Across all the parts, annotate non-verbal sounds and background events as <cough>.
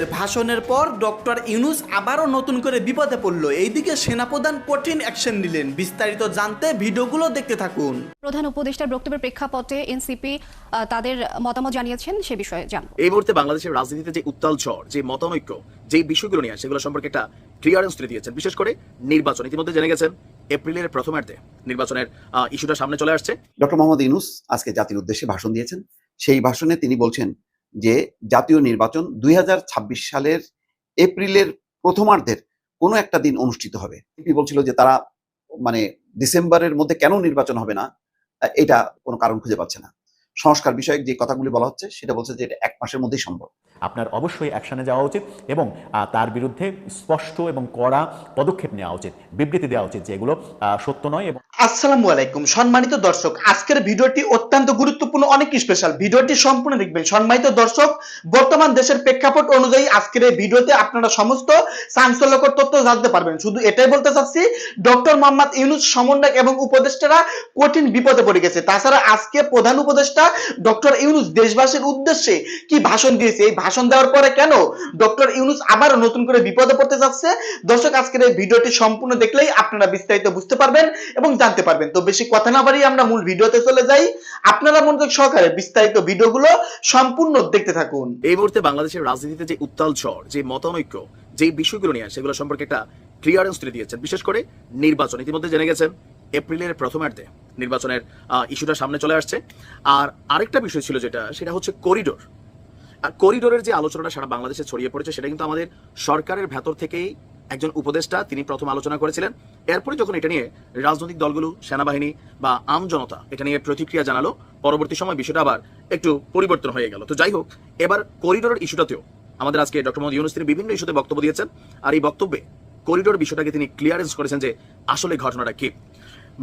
এপ্রিলের ভাষণের পর ডক্টর ইউনুস আবারও নতুন করে বিপদে পড়ল। এইদিকে সেনাপ্রধান কঠিন অ্যাকশন নিলেন। বিস্তারিত জানতে ভিডিওগুলো দেখতে থাকুন। প্রধান উপদেষ্টার বক্তব্যের প্রেক্ষাপটে এনসিপি তাদের মতামত জানিয়েছেন সে বিষয়ে। জানব এই মুহূর্তে বাংলাদেশের রাজনীতিতে যে উত্তাল ঝড় যে মতানৈক্য যে বিষয়গুলো নিয়ে সেগুলো সম্পর্কে একটা ক্লিয়ারেন্স তুলে দিয়েছেন। বিশেষ করে নির্বাচন। ইতিমধ্যে জেনে গেছেন এপ্রিলের প্রথমার্ধে নির্বাচনের আহ, ইস্যুটা সামনে চলে আসছে। ডক্টর মোহাম্মদ ইউনুস আজকে জাতির উদ্দেশ্যে ভাষণ দিয়েছেন। সেই ভাষণে তিনি বলছেন যে জাতীয় নির্বাচন দুই হাজার ছাব্বিশ সালের এপ্রিলের প্রথমার্ধের কোনো একটা দিন অনুষ্ঠিত হবে। তিনি বলছিল যে তারা মানে ডিসেম্বরের মধ্যে কেন নির্বাচন হবে না, এটা কোনো কারণ খুঁজে পাচ্ছে না। সংস্কার বিষয়ক যে কথাগুলি বলা হচ্ছে, সেটা বলছে যে এটা এক মাসের মধ্যেই সম্ভব। আপনার অবশ্যই অ্যাকশনে যাওয়া উচিত এবং তার বিরুদ্ধে স্পষ্ট এবং কড়া পদক্ষেপ নেওয়া উচিত, বিবৃতি দেওয়া উচিত যে এগুলো সত্য নয় এবং আসসালামু আলাইকুম। সম্মানিত দর্শক, আজকের ভিডিওটি অত্যন্ত গুরুত্বপূর্ণ, অনেক স্পেশাল ভিডিওটি সম্পূর্ণ দেখবেন। সম্মানিত দর্শক, বর্তমান দেশের প্রেক্ষাপট অনুযায়ী আজকের এই ভিডিওতে আপনারা সমস্ত চাঞ্চল্যকর তথ্য জানতে পারবেন। শুধু এটাই বলতে চাচ্ছি, ডক্টর মোহাম্মদ ইউনুস সমন্বয়ক এবং উপদেষ্টারা কঠিন বিপদে পড়ে গেছে। তাছাড়া আজকে প্রধান উপদেষ্টা ডক্টর ইউনুস দেশবাসীর উদ্দেশ্যে কি ভাষণ দিয়েছে? এই ভাষণ দেওয়ার পরে কেন ডক্টর ইউনুস আবারও নতুন করে বিপদে পড়তে যাচ্ছে? দর্শক, আজকের এই ভিডিওটি সম্পূর্ণ দেখলেই আপনারা বিস্তারিত বুঝতে পারবেন এবং জানতে পারবেন। তো বেশি কথা না বাড়িয়ে আমরা মূল ভিডিওতে চলে যাই। আপনারা মনোযোগ সহকারে বিস্তারিত ভিডিওগুলো সম্পূর্ণ দেখতে থাকুন। এই মুহূর্তে বাংলাদেশের রাজনীতিতে যে উত্তাল ঝড়, যে মতানৈক্য, যে বিষয়গুলো নিয়ে সেগুলো সম্পর্কে একটা ক্লিয়ারেন্স তুলে দিয়েছেন। বিশেষ করে নির্বাচন। ইতিমধ্যে জেনে গেছেন, এপ্রিলের প্রথমার্ধে নির্বাচনের ইস্যুটা সামনে চলে আসছে। আর আরেকটা বিষয় ছিল যেটা, সেটা হচ্ছে করিডোর করিডোরের যে আলোচনাটা সারা বাংলাদেশে ছড়িয়ে পড়েছে, সেটা কিন্তু আমাদের সরকারের ভেতর থেকেই একজন উপদেষ্টা, তিনি প্রথম আলোচনা করেছিলেন। এরপরে যখন এটা নিয়ে রাজনৈতিক দলগুলো, সেনাবাহিনী বা আম জনতা এটা নিয়ে প্রতিক্রিয়া জানালো, পরবর্তী সময় বিষয়টা আবার একটু পরিবর্তন হয়ে গেল। তো যাই হোক, এবার করিডোরের ইস্যুটাতেও আমাদের আজকে ডক্টর মোহাম্মদ ইউনুস তিনি বিভিন্ন ইস্যুতে বক্তব্য দিয়েছেন, আর এই বক্তব্যে করিডোর বিষয়টাকে তিনি ক্লিয়ারেন্স করেছেন যে আসলে ঘটনাটা কি।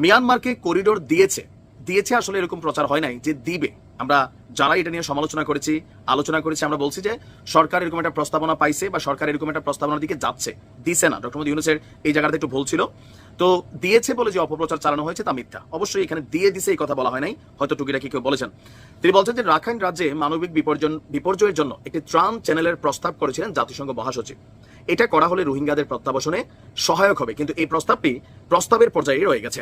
মিয়ানমারকে করিডোর দিয়েছে দিয়েছে আসলে এরকম প্রচার হয় নাই যে দিবে। আমরা যারা এটা নিয়ে সমালোচনা করেছি, আলোচনা করেছি, আমরা বলছি যে সরকার এরকম একটা প্রস্তাবনা পাইছে বা সরকার এরকম একটা প্রস্তাবনার দিকে যাচ্ছে, দিছে না। ডক্টর মোদী ইউনুসের এই জায়গাটা একটু ভুল ছিল। তো দিয়েছে বলে যে অপপ্রচার চালানো হয়েছে তা মিথ্যা। অবশ্যই এখানে দিয়ে দিছে এই কথা বলা হয় নাই, হয়তো টুকিটাকি কেউ বলেছেন। তিনি বলছেন যে রাখাইন রাজ্যে মানবিক বিপর্যয় বিপর্যয়ের জন্য একটি ত্রাণ চ্যানেলের প্রস্তাব করেছিলেন জাতিসংঘ মহাসচিব। এটা করা হলে রোহিঙ্গাদের প্রত্যাবাসনে সহায়ক হবে, কিন্তু এই প্রস্তাবটি প্রস্তাবের পর্যায়ে রয়ে গেছে।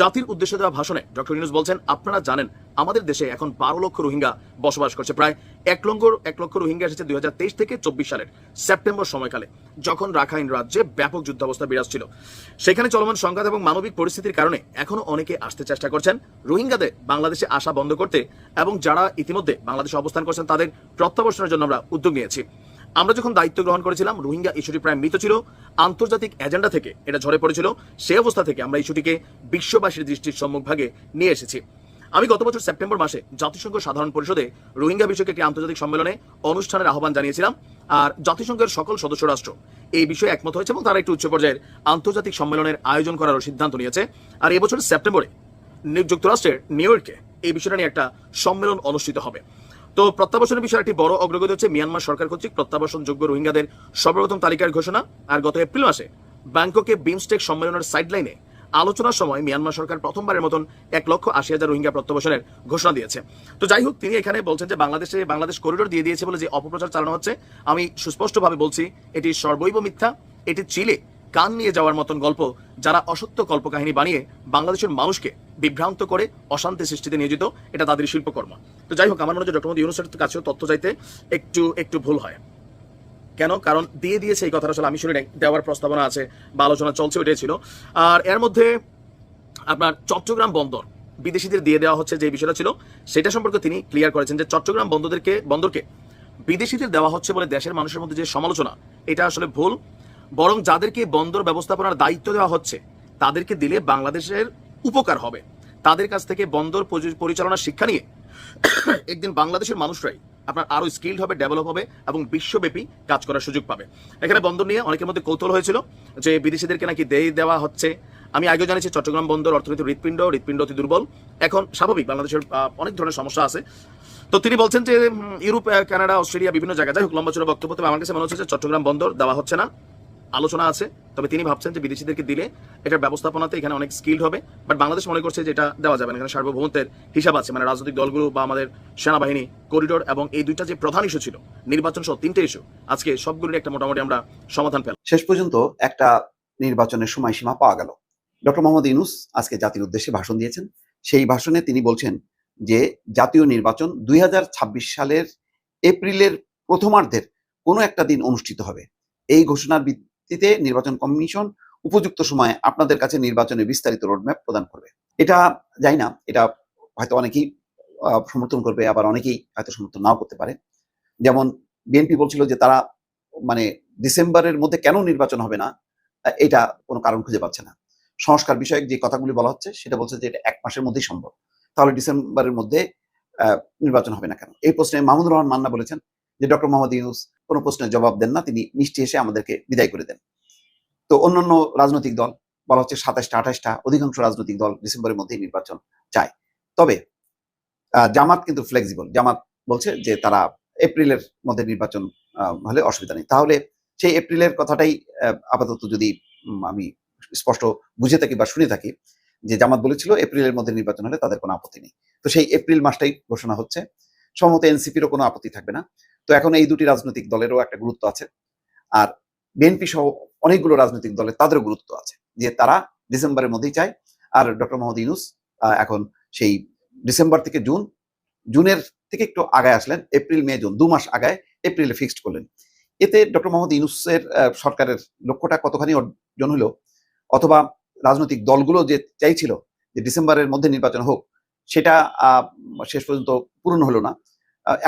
জাতির উদ্দেশ্যে দেওয়া ভাষণে ডক্টর ইউনুস বলছেন, আপনারা জানেন, আমাদের দেশে এখন বারো লক্ষ রোহিঙ্গা বসবাস করছে। প্রায় এক লক্ষ এক লক্ষ রোহিঙ্গা এসেছে দুই থেকে চব্বিশ সালের সেপ্টেম্বর সময়কালে, যখন রাখাইন রাজ্যে ব্যাপক যুদ্ধাবস্থা বিরাজ ছিল। সেখানে চলমান সংঘাত এবং মানবিক পরিস্থিতির কারণে এখনও অনেকে আসতে চেষ্টা করছেন। রোহিঙ্গাদের বাংলাদেশে আসা বন্ধ করতে এবং যারা ইতিমধ্যে বাংলাদেশে অবস্থান করছেন, তাদের প্রত্যাবর্তনের জন্য আমরা উদ্যোগ নিয়েছি। আমরা যখন দায়িত্ব গ্রহণ করেছিলাম, রোহিঙ্গা ইস্যুটি প্রায় মৃত ছিল। আন্তর্জাতিক এজেন্ডা থেকে এটা ঝরে পড়েছিল। সেই অবস্থা থেকে আমরা ইস্যুটিকে বিশ্ববাসীর দৃষ্টির সম্মুখভাগে নিয়ে এসেছি। আমি গত বছর সেপ্টেম্বর মাসে জাতিসংঘ সাধারণ পরিষদে রোহিঙ্গা বিষয়কে একটি আন্তর্জাতিক সম্মেলনে অনুষ্ঠানের আহ্বান জানিয়েছিলাম। আর জাতিসংঘের সকল সদস্য রাষ্ট্র এই বিষয়ে একমত হয়েছে এবং তারা একটি উচ্চ পর্যায়ের আন্তর্জাতিক সম্মেলনের আয়োজন করার সিদ্ধান্ত নিয়েছে। আর এবছর সেপ্টেম্বরে যুক্তরাষ্ট্রের নিউ ইয়র্কে এই বিষয়টা নিয়ে একটা সম্মেলন অনুষ্ঠিত হবে। তো প্রত্যাবাসনের বিষয়ে একটি বড় অগ্রগতি হচ্ছে মিয়ানমার সরকার কর্তৃক প্রত্যাবাসনযোগ্য রোহিঙ্গাদের সর্বপ্রথম তালিকার ঘোষণা আর গত এপ্রিল মাসে ব্যাংককে বিমস্টেক সম্মেলনের সাইডলাইনে আলোচনার সময় মিয়ানমার সরকার প্রথমবারের মতন এক লক্ষ আশি হাজার রোহিঙ্গা প্রত্যাবাসনের ঘোষণা দিয়েছে। তো যাই হোক, তিনি এখানে বলছেন যে বাংলাদেশে বাংলাদেশ করিডোর দিয়ে দিয়েছে বলে যে অপপ্রচার চালানো হচ্ছে, আমি সুস্পষ্টভাবে বলছি এটি সর্বৈব মিথ্যা। এটি চিলে কান নিয়ে যাওয়ার মতন গল্প যারা অসত্য কল্পকাহিনী বানিয়ে বাংলাদেশের মানুষকে বিভ্রান্ত করে অশান্তি সৃষ্টিতে নিয়োজিত, এটা তাদের শিল্পকর্ম। তো যাই হোক, আমার মনে হয় ডক্টর মোদী ইউনুসের কাছেও তথ্য চাইতে একটু একটু ভুল হয়। কেন? কারণ দিয়ে দিয়েছে এই কথাটা আসলে আমি শুনি দেওয়ার প্রস্তাবনা আছে বা আলোচনা চলছে, ওইটাই ছিল। আর এর মধ্যে আপনার চট্টগ্রাম বন্দর, বিদেশিদের দিয়ে দেওয়া হচ্ছে যে বিষয়টা ছিল, সেটা সম্পর্কে তিনি ক্লিয়ার করেছেন যে চট্টগ্রাম বন্দরদেরকে, বন্দরকে বিদেশিদের দেওয়া হচ্ছে বলে দেশের মানুষের মধ্যে যে সমালোচনা, এটা আসলে ভুল। বরং যাদেরকে বন্দর ব্যবস্থাপনার দায়িত্ব দেওয়া হচ্ছে, তাদেরকে দিলে বাংলাদেশের উপকার হবে। তাদের কাছ থেকে বন্দর পরি- পরিচালনার শিক্ষা নিয়ে <coughs> একদিন বাংলাদেশের মানুষরাই আপনার আরও স্কিল্ড হবে ডেভেলপ হবে এবং বিশ্বব্যাপী কাজ করার সুযোগ পাবে। এখানে বন্দর নিয়ে অনেকের মধ্যে কৌতূহল হয়েছিল যে বিদেশিদেরকে নাকি দেয় দেওয়া হচ্ছে। আমি আগেও জানিয়েছি চট্টগ্রাম বন্দর অর্থনৈতিক হৃৎপিণ্ড হৃৎপিণ্ড অতি দুর্বল। এখন স্বাভাবিক, বাংলাদেশের অনেক ধরনের সমস্যা আছে। তো তিনি বলছেন যে ইউরোপ কানাডা, অস্ট্রেলিয়া, বিভিন্ন জায়গায়, যাই হোক, লম্বা চূড়া বক্তব্য, তবে আমার কাছে মনে হচ্ছে চট্টগ্রাম বন্দর দেওয়া হচ্ছে না। আলোচনা আছে, তবে তিনি ভাবছেন যে বিদেশিদেরকে দিলে এটার ব্যবস্থাপনাতে এখানে অনেক স্কিল্ড হবে বাট বাংলাদেশ মনে করছে যে এটা দেওয়া যাবে না, এখানে সার্বভৌমত্বের হিসাব আছে মানে রাজনৈতিক দলগুলো বা আমাদের সেনাবাহিনী করিডোর এবং এই দুইটা যে প্রধান ইস্যু ছিল, নির্বাচন সহ তিনটে ইস্যু আজকে সবগুলোর একটা মোটামুটি আমরা সমাধান পেলাম। শেষ পর্যন্ত একটা নির্বাচনের সময়সীমা পাওয়া গেল। ডক্টর মোহাম্মদ ইউনুস আজকে জাতির উদ্দেশ্যে ভাষণ দিয়েছেন। সেই ভাষণে তিনি বলছেন যে জাতীয় নির্বাচন দুই হাজার ছাব্বিশ সালের এপ্রিলের প্রথমার্ধের কোনো একটা দিন অনুষ্ঠিত হবে। এই ঘোষণার ভিত্তিতে নির্বাচন কমিশন উপযুক্ত সময়ে আপনাদের কাছে নির্বাচনের বিস্তারিত রোডম্যাপ প্রদান করবে। এটা যাই না, এটা হয়তো অনেকেই সমর্থন করবে, আবার অনেকেই হয়তো সমর্থন নাও করতে পারে। যেমন বিএনপি বলছিল যে তারা মানে ডিসেম্বরের মধ্যে কেন নির্বাচন হবে না এটা কোনো কারণ খুঁজে পাচ্ছে না। সংস্কার বিষয়ক যে কথাগুলি বলা হচ্ছে, সেটা বলছে যে এটা এক মাসের মধ্যেই সম্ভব। তাহলে ডিসেম্বরের মধ্যে নির্বাচন হবে না কেন? এই প্রশ্নে মাহমুদুর রহমান মান্না বলেছেন যে ডক্টর মোহাম্মদ ইউনুস কোনো প্রশ্নের জবাব দেন না, তিনি মিষ্টি এসে আমাদেরকে বিদায় করে দেন। তো অন্যান্য রাজনৈতিক দল, বলা হচ্ছে সাতাশটা, আঠাশটা, অধিকাংশ রাজনৈতিক দল ডিসেম্বরের মধ্যেই নির্বাচন চায়। তবে জামাত কিন্তু ফ্লেক্সিবল জামাত বলছে যে তারা এপ্রিলের মধ্যে নির্বাচন হলে অসুবিধা নেই। তাহলে সেই এপ্রিলের কথাটাই আপাতত যদি আমি স্পষ্ট বুঝে থাকি বা শুনে থাকি, যে জামাত বলেছিল এপ্রিলের মধ্যে নির্বাচন হলে তাদের কোনো আপত্তি নেই। তো সেই এপ্রিল মাসটাই ঘোষণা হচ্ছে। সম্ভবত এনসিপিরও কোনো আপত্তি থাকবে না। তো এখন এই দুটি রাজনৈতিক দলেরও একটা গুরুত্ব আছে। আর বিএনপি সহ অনেকগুলো রাজনৈতিক দলের তাদেরও গুরুত্ব আছে যে তারা ডিসেম্বরের মধ্যেই চায়। আর ডক্টর মোহাম্মদ ইউনুস এখন সেই ডিসেম্বর থেকে জুন, জুনের থেকে একটু আগায় আসলেন, এপ্রিল, মে, জুন, দু মাস আগায় এপ্রিলে ফিক্সড করলেন। এতে ডক্টর মোহাম্মদ ইউনুসের সরকারের লক্ষ্যটা কতখানি অর্জন হলো অথবা রাজনৈতিক দলগুলো যে চাইছিল যে ডিসেম্বরের মধ্যে নির্বাচন হোক, সেটা শেষ পর্যন্ত পূরণ হলো না।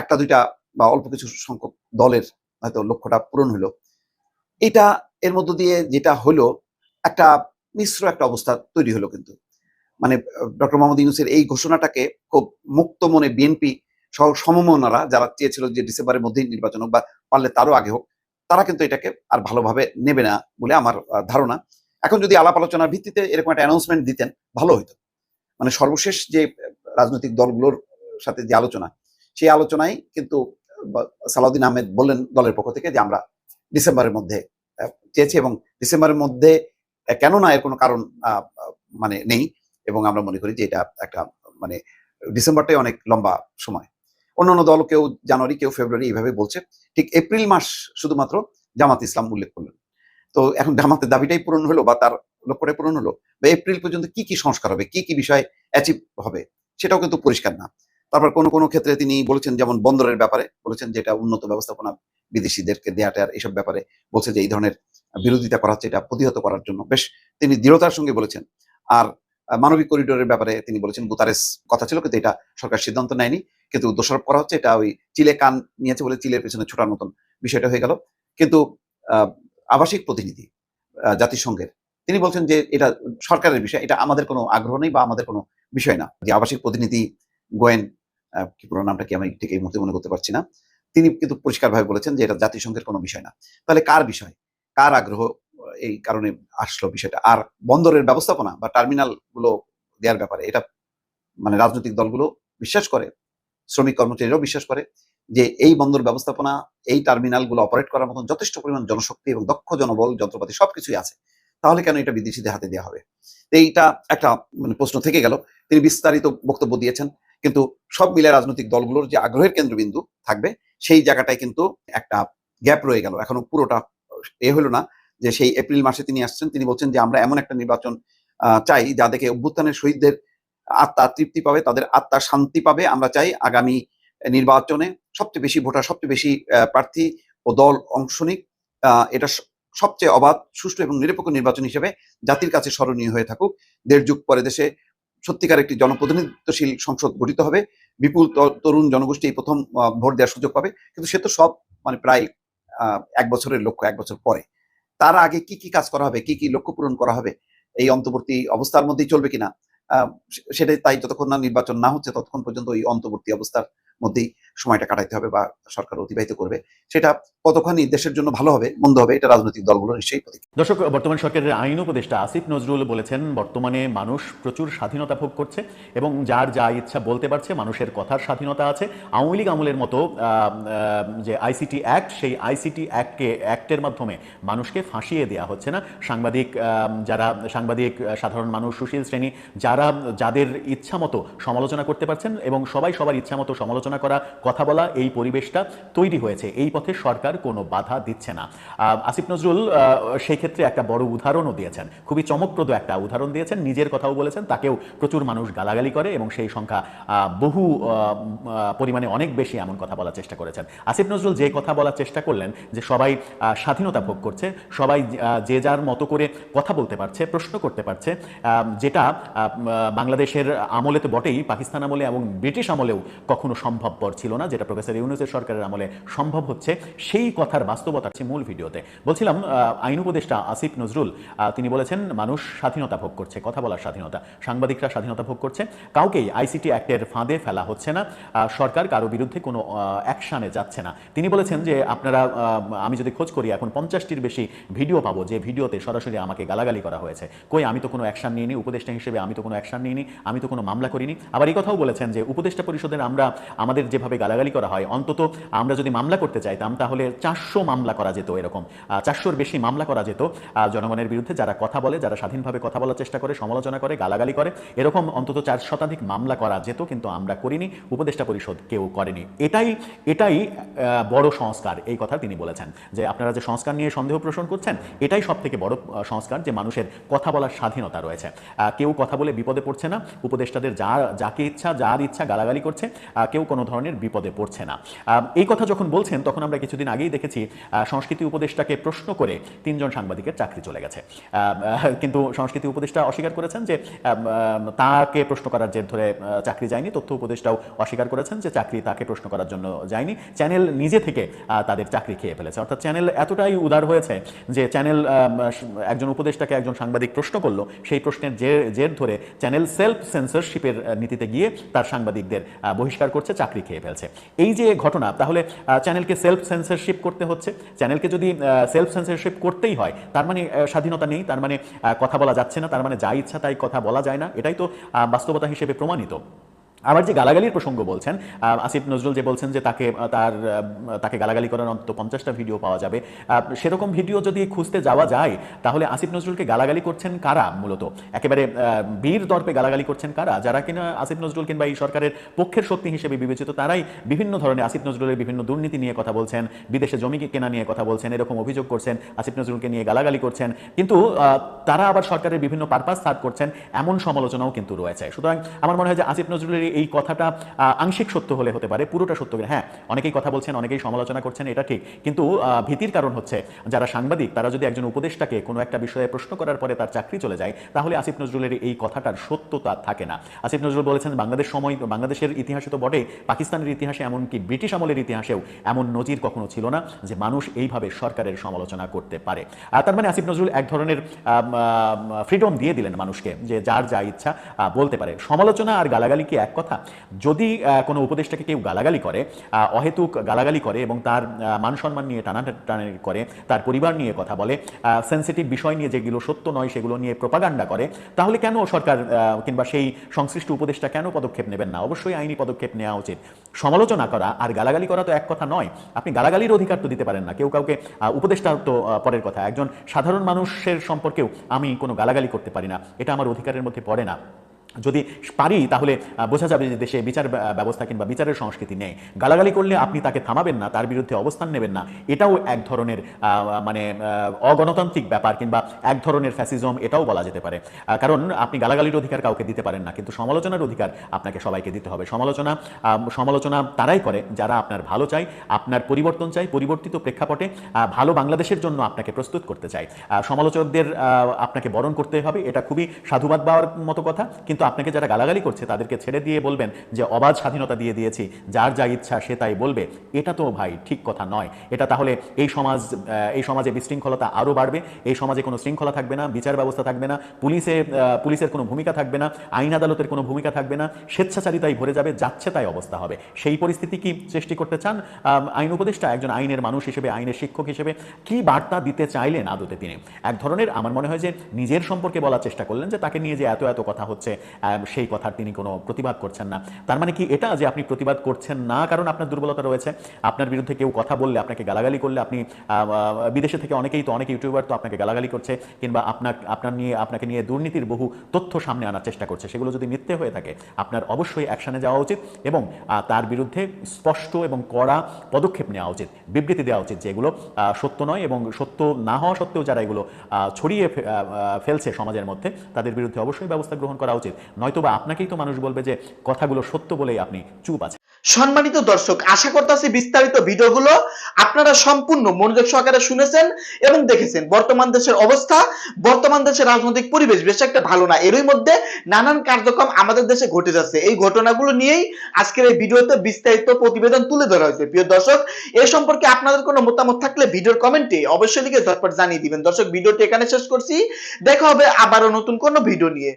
একটা দুইটা বা অল্প কিছু সংখ্যক দলের হয়তো লক্ষ্যটা পূরণ হলো। এটা এর মধ্য দিয়ে যেটা হলো, একটা মিশ্র একটা অবস্থা তৈরি হলো কিন্তু। মানে ডক্টর মোহাম্মদ ইউনুসের এই ঘোষণাটাকে খুব মুক্ত মনে বিএনপি সহ সমমনারা যারা চেয়েছিল যে ডিসেম্বরের মধ্যেই নির্বাচন হোক বা পারলে তারও আগে হোক, তারা কিন্তু এটাকে আর ভালোভাবে নেবে না বলে আমার ধারণা। এখন যদি আলাপ আলোচনার ভিত্তিতে এরকম একটা অ্যানাউন্সমেন্ট দিতেন, ভালো হতো মানে সর্বশেষ যে রাজনৈতিক দলগুলোর সাথে যে আলোচনা, সেই আলোচনায় কিন্তু সালাউদ্দিন আহমেদ বললেন দলের পক্ষ থেকে যে আমরা ডিসেম্বরের মধ্যে চেয়েছি এবং ডিসেম্বরের মধ্যে কেন না এর কোনো কারণ মানে নেই এবং আমরা মনে করি যে এটা একটা মানে ডিসেম্বরটাই অনেক লম্বা সময়। অন্যান্য দল কেউ জানুয়ারি, কেউ ফেব্রুয়ারি এইভাবে বলছে। ঠিক এপ্রিল মাস শুধুমাত্র জামাত ইসলাম উল্লেখ করলেন। তো এখন জামাতের দাবিটাই পূরণ হলো বা তার লক্ষ্যটাই পূরণ হলো বা এপ্রিল পর্যন্ত কি কি সংস্কার হবে, কি কি বিষয় অ্যাচিভ হবে, সেটাও কিন্তু পরিষ্কার না। তারপর কোনো কোনো ক্ষেত্রে তিনি বলেছেন, যেমন বন্দরের ব্যাপারে বলেছেন যে এটা উন্নত ব্যবস্থাপনা বিদেশিদেরকে দেয়াটার এইসব ব্যাপারে বলছে যে এই ধরনের বিরোধিতা করা হচ্ছে, এটা প্রতিহত করার জন্য। বেশ, তিনি দৃঢ়তার সঙ্গে বলেছেন। আর মানবিক করিডোরের ব্যাপারে তিনি বলেছেন গুতারেস কথা ছিল, কিন্তু এটা সরকার সিদ্ধান্ত নেয়নি। কিন্তু দোষারোপ করা হচ্ছে, এটা ওই চিলে কান নিয়েছে বলে চিলের পেছনে ছোটার মতন বিষয়টা হয়ে গেল। কিন্তু আবাসিক প্রতিনিধি জাতিসংঘের, তিনি বলছেন যে এটা সরকারের বিষয়, এটা আমাদের কোনো আগ্রহ নেই বা আমাদের কোনো বিষয় না। যে আবাসিক প্রতিনিধি গোয়েন পুরো নামটা কি আমি ঠিক এই মুহূর্তে মনে করতে পারছি না। তিনি কিন্তু পরিষ্কারভাবে বলেছেন যে এটা জাতিসংঘের কোনো বিষয় না। তাহলে কার বিষয়? কার আগ্রহ এই কারণে আসলো বিষয়টা? আর বন্দরের ব্যবস্থাপনা বা টার্মিনালগুলো দেওয়ার ব্যাপারে এটা মানে রাজনৈতিক দলগুলো বিশ্বাস করে, শ্রমিক কর্মচারীরাও বিশ্বাস করে যে এই বন্দর ব্যবস্থাপনা, এই টার্মিনালগুলো অপারেট করার মতন যথেষ্ট পরিমাণ জনশক্তি এবং দক্ষ জনবল, যন্ত্রপাতি সবকিছুই আছে। তাহলে কেন এটা বিদেশিদের হাতে দেওয়া হবে? এইটা একটা মানে প্রশ্ন থেকে গেল। তিনি বিস্তারিত বক্তব্য দিয়েছেন। কিন্তু সব মিলে রাজনৈতিক দলগুলোর যে আগ্রহের কেন্দ্রবিন্দু থাকবে, সেই জায়গাটায় কিন্তু একটা গ্যাপ রয়ে গেল। এখনও পুরোটা এ হলো না যে সেই এপ্রিল মাসে তিনি আসছেন, তিনি বলছেন যে আমরা এমন একটা নির্বাচন চাই যা দেখে অভ্যুত্থানের শহীদদের আত্মা তৃপ্তি পাবে, তাদের আত্মা শান্তি পাবে। আমরা চাই আগামী নির্বাচনে সবচেয়ে বেশি ভোটার, সবচেয়ে বেশি প্রার্থী ও দল অংশ নিক। এটা সবচেয়ে অবাধ, সুষ্ঠু এবং নিরপেক্ষ নির্বাচন হিসেবে জাতির কাছে স্মরণীয় হয়ে থাকুক। দেড় যুগ পরে দেশে সত্যিকার একটি জনপ্রতিনিধিত্বশীল সংসদ গঠিত হবে। বিপুল তরুণ জনগোষ্ঠী এই প্রথম ভোট দেওয়ার সুযোগ পাবে। কিন্তু সে তো সব মানে প্রায় এক বছরের লক্ষ্য, এক বছর পরে। তার আগে কি কি কাজ করা হবে? কি কি লক্ষ্য পূরণ করা হবে? এই অন্তর্বর্তী অবস্থার মধ্যেই চলবে কিনা? সেটাই তাই যতক্ষণ না নির্বাচন না হচ্ছে, ততক্ষণ পর্যন্ত ওই অন্তর্বর্তী অবস্থার মধ্যেই সময়টা কাটাইতে হবে বা সরকার অতিবাহিত করবে, সেটা কতখানি দেশের জন্য ভালো হবে, মন্দ হবে, এটা রাজনৈতিক দলগুলো নিশ্চয়ই প্রতীক। দর্শক, বর্তমান সরকারের আইন উপদেষ্টা আসিফ নজরুল বলেছেন, বর্তমানে মানুষ প্রচুর স্বাধীনতা ভোগ করছে এবং যার যা ইচ্ছা বলতে পারছে, মানুষের কথার স্বাধীনতা আছে। আওয়ামী লীগ আমলের মতো যে আইসিটি অ্যাক্ট, সেই আইসিটি অ্যাক্টকে, অ্যাক্টের মাধ্যমে মানুষকে ফাঁসিয়ে দেওয়া হচ্ছে না। সাংবাদিক যারা, সাংবাদিক সাধারণ মানুষ, সুশীল শ্রেণি, যারা, যাদের ইচ্ছা মতো সমালোচনা করতে পারছেন এবং সবাই সবার ইচ্ছা মতো সমালোচনা করা, কথা বলা, এই পরিবেশটা তৈরি হয়েছে। এই পথে সরকার কোনো বাধা দিচ্ছে না। আসিফ নজরুল সেই ক্ষেত্রে একটা বড় উদাহরণও দিয়েছেন। খুবই চমকপ্রদ একটা উদাহরণ দিয়েছেন। নিজের কথাও বলেছেন। তাকেও প্রচুর মানুষ গালাগালি করে এবং সেই সংখ্যা বহু পরিমাণে অনেক বেশি এমন কথা বলার চেষ্টা করেছেন। আসিফ নজরুল যে কথা বলার চেষ্টা করলেন, যে সবাই স্বাধীনতা ভোগ করছে, সবাই যে যার মতো করে কথা বলতে পারছে, প্রশ্ন করতে পারছে যেটা বাংলাদেশের আমলে তো বটেই, পাকিস্তান আমলে এবং ব্রিটিশ আমলেও কখনো সম্ভবপর ছিল না, যেটা প্রফেসর ইউনুসের সরকারের আমলে সম্ভব হচ্ছে, সেই কথার বাস্তবতা হচ্ছে মূল ভিডিওতে। বলছিলাম আইন উপদেষ্টা আসিফ নজরুল তিনি বলেছেন, মানুষ স্বাধীনতা ভোগ করছে, কথা বলার স্বাধীনতা। সাংবাদিকরা স্বাধীনতা ভোগ করছে। কাউকেই আইসিটি অ্যাক্টের ফাঁদে ফেলা হচ্ছে না সরকার কারও বিরুদ্ধে কোনো অ্যাকশানে যাচ্ছে না। তিনি বলেছেন যে, আপনারা আমি যদি খোঁজ করি, এখন পঞ্চাশটির বেশি ভিডিও পাবো, যে ভিডিওতে সরাসরি আমাকে গালাগালি করা হয়েছে। কই, আমি তো কোনো অ্যাকশন নিইনি, উপদেষ্টা হিসেবে আমি তো কোনো অ্যাকশন নিইনি, আমি তো কোনো মামলা করিনি। আবার এই কথাও বলেছেন যে, উপদেষ্টা পরিষদের আমরা আমাদের যেভাবে গালাগালি করা হয়, অন্তত আমরা যদি মামলা করতে চাইতাম, তাহলে চারশো মামলা করা যেত এরকম। চারশোর বেশি মামলা করা যেত। জনগণের বিরুদ্ধে যারা কথা বলে, যারা স্বাধীনভাবে কথা বলার চেষ্টা করে, সমালোচনা করে, গালাগালি করে, এরকম অন্তত চার শতাধিক মামলা করা যেত, কিন্তু আমরা করিনি, উপদেষ্টা পরিষদ কেউ করেনি। এটাই এটাই বড় সংস্কার, এই কথা তিনি বলেছেন। যে আপনারা যে সংস্কার নিয়ে সন্দেহ পোষণ করছেন, এটাই সব থেকে বড় সংস্কার যে মানুষের কথা বলার স্বাধীনতা রয়েছে। কেউ কথা বলে বিপদে পড়ছে না, উপদেষ্টাদের যা, যাকে ইচ্ছা, যার ইচ্ছা গালাগালি করছে কেউ কোনো ধরনের বিপদে পড়ছে না। এই কথা যখন বলছেন, তখন আমরা কিছুদিন আগেই দেখেছি সংস্কৃতি উপদেষ্টাকে প্রশ্ন করে তিনজন সাংবাদিকের চাকরি চলে গেছে। কিন্তু সংস্কৃতি উপদেষ্টা অস্বীকার করেছেন যে তাকে প্রশ্ন করার জের ধরে চাকরি যায়নি। তথ্য উপদেষ্টাও অস্বীকার করেছেন যে, চাকরি তাকে প্রশ্ন করার জন্য যায়নি। চ্যানেল নিজে থেকে তাদের চাকরি খেয়ে ফেলেছে। অর্থাৎ চ্যানেল এতটাই উদার হয়েছে যে, চ্যানেল একজন উপদেষ্টাকে একজন সাংবাদিক প্রশ্ন করল, সেই প্রশ্নের জের ধরে চ্যানেল সেলফ সেন্সরশিপের নীতিতে গিয়ে তার সাংবাদিকদের বহিষ্কার করছে চাকরি খেয়ে ফেলছে। এই যে ঘটনা, তাহলে চ্যানেলকে সেলফ সেন্সারশিপ করতে হচ্ছে। চ্যানেলকে যদি সেলফ সেন্সারশিপ করতেই হয়, তার মানে স্বাধীনতা নেই, তার মানে কথা বলা যাচ্ছে না, তার মানে যা ইচ্ছা তাই কথা বলা যায় না। এটাই তো বাস্তবতা হিসেবে প্রমাণিত। আবার যে গালাগালির প্রসঙ্গ বলছেন আসিফ নজরুল যে বলছেন যে তাকে তার তাকে গালাগালি করার অন্তত পঞ্চাশটা ভিডিও পাওয়া যাবে। সেরকম ভিডিও যদি খুঁজতে যাওয়া যায়, তাহলে আসিফ নজরুলকে গালাগালি করছেন কারা মূলত? একেবারে বীর দর্পে গালাগালি করছেন কারা? যারা কিনা আসিফ নজরুল কিংবা এই সরকারের পক্ষের শক্তি হিসেবে বিবেচিত, তারাই বিভিন্ন ধরনের আসিফ নজরুলের বিভিন্ন দুর্নীতি নিয়ে কথা বলছেন, বিদেশে জমি কেনা নিয়ে কথা বলছেন, এরকম অভিযোগ করছেন, আসিফ নজরুলকে নিয়ে গালাগালি করছেন। কিন্তু তারা আবার সরকারের বিভিন্ন পারপাস সার্ভ করছেন, এমন সমালোচনাও কিন্তু রয়েছে। সুতরাং আমার মনে হয় যে আসিফ নজরুলের এই কথাটা আংশিক সত্য হলে হতে পারে, পুরোটা সত্য। হ্যাঁ অনেকেই কথা বলছেন, অনেকেই সমালোচনা করছেন, এটা ঠিক, কিন্তু ভীতির কারণ হচ্ছে, যারা সাংবাদিক, তারা যদি একজন উপদেষ্টাকে কোনো একটা বিষয়ে প্রশ্ন করার পরে তার চাকরি চলে যায়, তাহলে আসিফ নজরুলের এই কথাটার সত্যতা থাকে না আসিফ নজরুল বলেছেন, বাংলাদেশ সময়, বাংলাদেশের ইতিহাসে তো বটে পাকিস্তানের ইতিহাসে এমনকি ব্রিটিশ আমলের ইতিহাসেও এমন নজির কখনো ছিল না, যে মানুষ এইভাবে সরকারের সমালোচনা করতে পারে তার মানে আসিফ নজরুল এক ধরনের ফ্রিডম দিয়ে দিলেন মানুষকে, যে যার যা ইচ্ছা বলতে পারে সমালোচনা আর গালাগালি কি এক কথা। যদি কোনো উপদেষ্টাকে কেউ গালাগালি করে অহেতুক গালাগালি করে এবং তার মান সম্মান নিয়ে টানাটানি করে, তার পরিবার নিয়ে কথা বলে সেন্সিটিভ বিষয় নিয়ে যেগুলো সত্য নয় সেগুলো নিয়ে প্রপাগান্ডা করে, তাহলে কেন সরকার কিংবা সেই সংশ্লিষ্ট উপদেষ্টা কেন পদক্ষেপ নেবেন না? অবশ্যই আইনি পদক্ষেপ নেওয়া উচিত। সমালোচনা করা আর গালাগালি করা তো এক কথা নয়। আপনি গালাগালির অধিকার তো দিতে পারেন না। কেউ কাউকে উপদেষ্টা তো পরের কথা। একজন সাধারণ মানুষের সম্পর্কেও আমি কোনো গালাগালি করতে পারি না। এটা আমার অধিকারের মধ্যে পড়ে না। যদি পারি তাহলে বোঝা যাবে যে দেশে বিচার ব্যবস্থা কিংবা বিচারের সংস্কৃতি নেই। গালাগালি করলে আপনি তাকে থামাবেন না তার বিরুদ্ধে অবস্থান নেবেন না। এটাও এক ধরনের মানে অগণতান্ত্রিক ব্যাপার কিংবা এক ধরনের ফ্যাসিজম এটাও বলা যেতে পারে। কারণ আপনি গালাগালির অধিকার কাউকে দিতে পারেন না কিন্তু সমালোচনার অধিকার আপনাকে সবাইকে দিতে হবে। সমালোচনা সমালোচনা তারাই করে যারা আপনার ভালো চায় আপনার পরিবর্তন চাই পরিবর্তিত প্রেক্ষাপটে ভালো বাংলাদেশের জন্য আপনাকে প্রস্তুত করতে আহ, সমালোচকদের আপনাকে বরণ করতে হবে এটা খুবই সাধুবাদ পাওয়ার মতো কথা কিন্তু আপনাকে যারা গালাগালি করছে, তাদেরকে ছেড়ে দিয়ে বলবেন যে, অবাধ স্বাধীনতা দিয়ে দিয়েছি, যার যা ইচ্ছা সে তাই বলবে। এটা তো ভাই ঠিক কথা নয়। এটা তাহলে এই সমাজ এই সমাজে বিশৃঙ্খলতা আরও বাড়বে, এই সমাজে কোনো শৃঙ্খলা থাকবে না, বিচার ব্যবস্থা থাকবে না, পুলিশে পুলিশের কোনো ভূমিকা থাকবে না, আইন আদালতের কোনো ভূমিকা থাকবে না, স্বেচ্ছাচারিতাই ভরে যাবে, যাচ্ছে তাই অবস্থা হবে। সেই পরিস্থিতি কি সৃষ্টি করতে চান? আইন উপদেষ্টা, একজন আইনের মানুষ হিসেবে, আইনের শিক্ষক হিসেবে কি বার্তা দিতে চাইলেন আদতে তিনি? এক ধরনের আমার মনে হয় যে, নিজের সম্পর্কে বলার চেষ্টা করলেন যে, তাকে নিয়ে যে এত এত কথা হচ্ছে সেই কথার তিনি কোনো প্রতিবাদ করছেন না। তার মানে কি এটা যে আপনি প্রতিবাদ করছেন না, কারণ আপনার দুর্বলতা রয়েছে। আপনার বিরুদ্ধে কেউ কথা বললে, আপনাকে গালাগালি করলে, আপনি বিদেশে থেকে অনেকেই তো, অনেক ইউটিউবার তো আপনাকে গালাগালি করছে, কিংবা আপনার আপনার নিয়ে, আপনাকে নিয়ে দুর্নীতির বহু তথ্য সামনে আনার চেষ্টা করছে। সেগুলো যদি মিথ্যে হয়ে থাকে, আপনার অবশ্যই অ্যাকশনে যাওয়া উচিত এবং তার বিরুদ্ধে স্পষ্ট এবং কড়া পদক্ষেপ নেওয়া উচিত, বিবৃতি দেওয়া উচিত যে এগুলো সত্য নয় এবং সত্য না হওয়া সত্ত্বেও যারা এগুলো ছড়িয়ে ফেলছে সমাজের মধ্যে, তাদের বিরুদ্ধে অবশ্যই ব্যবস্থা গ্রহণ করা উচিত। নয়তোবা আপনাকেই তো মানুষ বলবে যে কথাগুলো সত্য বলেই আপনি চুপ আছেন। সম্মানিত দর্শক, আশা করতেছি বিস্তারিত ভিডিওগুলো আপনারা সম্পূর্ণ মনোযোগ সহকারে শুনেছেন এবং দেখেছেন। বর্তমান দেশের অবস্থা, বর্তমান দেশের রাজনৈতিক পরিবেশ বেশ একটা ভালো না। এরই মধ্যে নানান কার্যক্রম আমাদের দেশে ঘটে যাচ্ছে। এই ঘটনাগুলো নিয়েই আজকের এই ভিডিওতে বিস্তারিত প্রতিবেদন তুলে ধরা হয়েছে। প্রিয় দর্শক, এ সম্পর্কে আপনাদের কোনো মতামত থাকলে ভিডিওর কমেন্টে অবশ্যই লিখে ঝটপট জানিয়ে দিবেন। দর্শক, ভিডিওটি এখানে শেষ করছি। দেখা হবে আবারও নতুন কোনো ভিডিও নিয়ে।